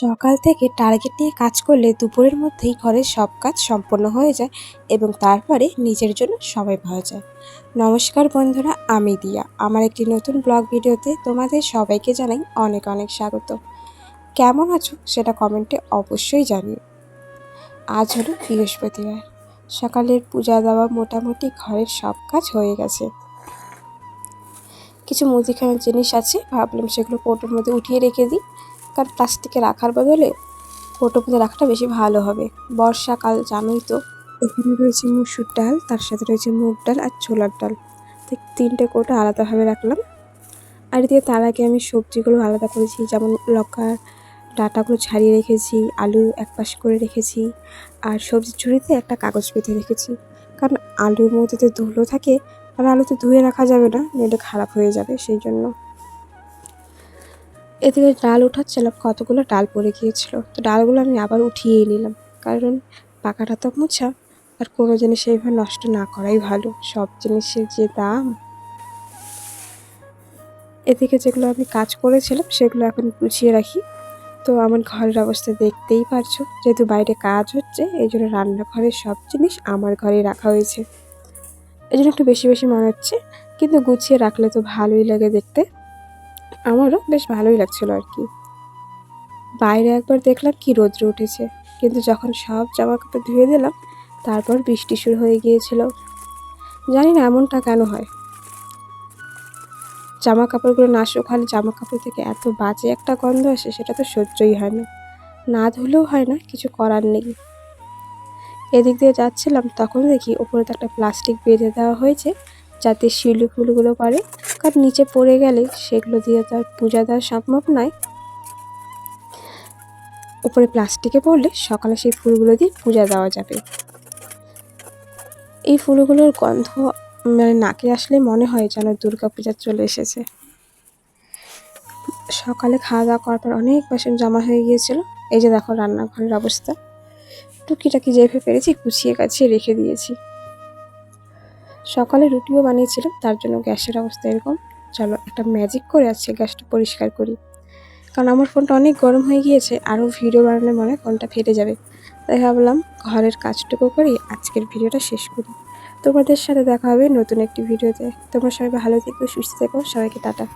সকাল থেকে টার্গেট নিয়ে কাজ করলে দুপুরের মধ্যেই ঘরের সব কাজ সম্পন্ন হয়ে যায় এবং তারপরে নিজের জন্য সময় পাওয়া যায়। নমস্কার বন্ধুরা, আমি দিয়া। আমার একটি নতুন ব্লগ ভিডিওতে তোমাদের সবাইকে জানাই অনেক অনেক স্বাগত। কেমন আছো সেটা কমেন্টে অবশ্যই জানিও। আজ হলো বৃহস্পতিবার। সকালের পূজা দেওয়া মোটামুটি ঘরের সব কাজ হয়ে গেছে। কিছু মুদিখানার জিনিস আছে, ভাবলাম সেগুলো কোটোর মধ্যে উঠিয়ে রেখে দিই। কারণ প্লাস্টিকে রাখার বদলে কোটোর মধ্যে রাখাটা বেশি ভালো হবে। বর্ষাকাল জানোই তো। এখানে রয়েছে মুসুর ডাল, তার সাথে রয়েছে মুগ ডাল আর ছোলার ডাল। তো তিনটে কোটা আলাদাভাবে রাখলাম। আর এদিকে তার আগে আমি সবজিগুলো আলাদা করেছি, যেমন লঙ্কার ডাটাগুলো ছাড়িয়ে রেখেছি, আলু এক পাশ করে রেখেছি, আর সবজির ঝুড়িতে একটা কাগজ পেতে রেখেছি। কারণ আলুর মধ্যে তো ধুলো থাকে আর আলু তো ধুয়ে রাখা যাবে না, নইলে খারাপ হয়ে যাবে সেই জন্য। এদিকে ডাল উঠাচ্ছিলাম কতগুলো ডাল পড়ে গিয়েছিল। তো ডালগুলো আমি আবার উঠিয়ে নিলাম, কারণ পাকাটা তো মোছা, আর কোনো জিনিস এইভাবে নষ্ট না করাই ভালো, সব জিনিসের যে দাম। এদিকে যেগুলো আমি কাজ করেছিলাম, সেগুলো এখন গুছিয়ে রাখি। তো আমার ঘরের অবস্থা দেখতেই পারছ, যেহেতু বাইরে কাজ হচ্ছে, এই জন্য রান্নাঘরের সব জিনিস আমার ঘরে রাখা হয়েছে। এই জন্য একটু বেশি বেশি মনে হচ্ছে, কিন্তু গুছিয়ে রাখলে তো ভালোই লাগে দেখতে। আমারও বেশ ভালোই লাগছিল আর কি। বাইরে একবার দেখলাম কি রোদ্র উঠেছে। কিন্তু যখন সব জামা কাপড় ধুয়ে দিলাম, তারপর বৃষ্টি শুরু হয়ে গিয়েছিল। জানি না এমনটা কেন হয়। জামা কাপড়গুলো না শুকালে জামা কাপড় থেকে এত বাজে একটা গন্ধ আসে, সেটা তো সহ্যই হয় না। না ধুলেও হয় না, কিছু করার নেই। এদিক দিয়ে যাচ্ছিলাম, তখন দেখি ওপরে তো একটা প্লাস্টিক বেঁধে দেওয়া হয়েছে। যাতে শিউলি ফুলগুলো পড়ে কারণ নিচে পড়ে গেলে সেগুলো দিয়ে তো আর পূজা দেওয়া সম্ভব নয়। উপরে প্লাস্টিকে পড়লে সকালে সেই ফুলগুলো দিয়ে পূজা দেওয়া যাবে। এই ফুলগুলোর গন্ধ মানে নাকে আসলে মনে হয় যেন দুর্গা পূজা চলে এসেছে। সকালে খাওয়া দাওয়া করার পর অনেক বাসন জমা হয়ে গিয়েছিল। এই যে দেখো রান্নাঘরের অবস্থা। টুকিটাকি যেভাবে পেরেছি গুছিয়ে কাছিয়ে রেখে দিয়েছি। সকালে রুটিও বানিয়েছিলাম, তার জন্য গ্যাসের অবস্থা এরকম। চলো একটা ম্যাজিক করে আছে গ্যাসটা পরিষ্কার করি। কারণ আমার ফোনটা অনেক গরম হয়ে গিয়েছে, আরও ভিডিও বানালে মনে ফোনটা ফেটে যাবে। তাই ভাবলাম ঘরের কাজটুকু করি আজকের ভিডিওটা শেষ করি। তোমাদের সাথে দেখা হবে নতুন একটি ভিডিওতে তোমরা সবাই ভালো থেকো, সুস্থ থেকো, সবাইকে টাটা।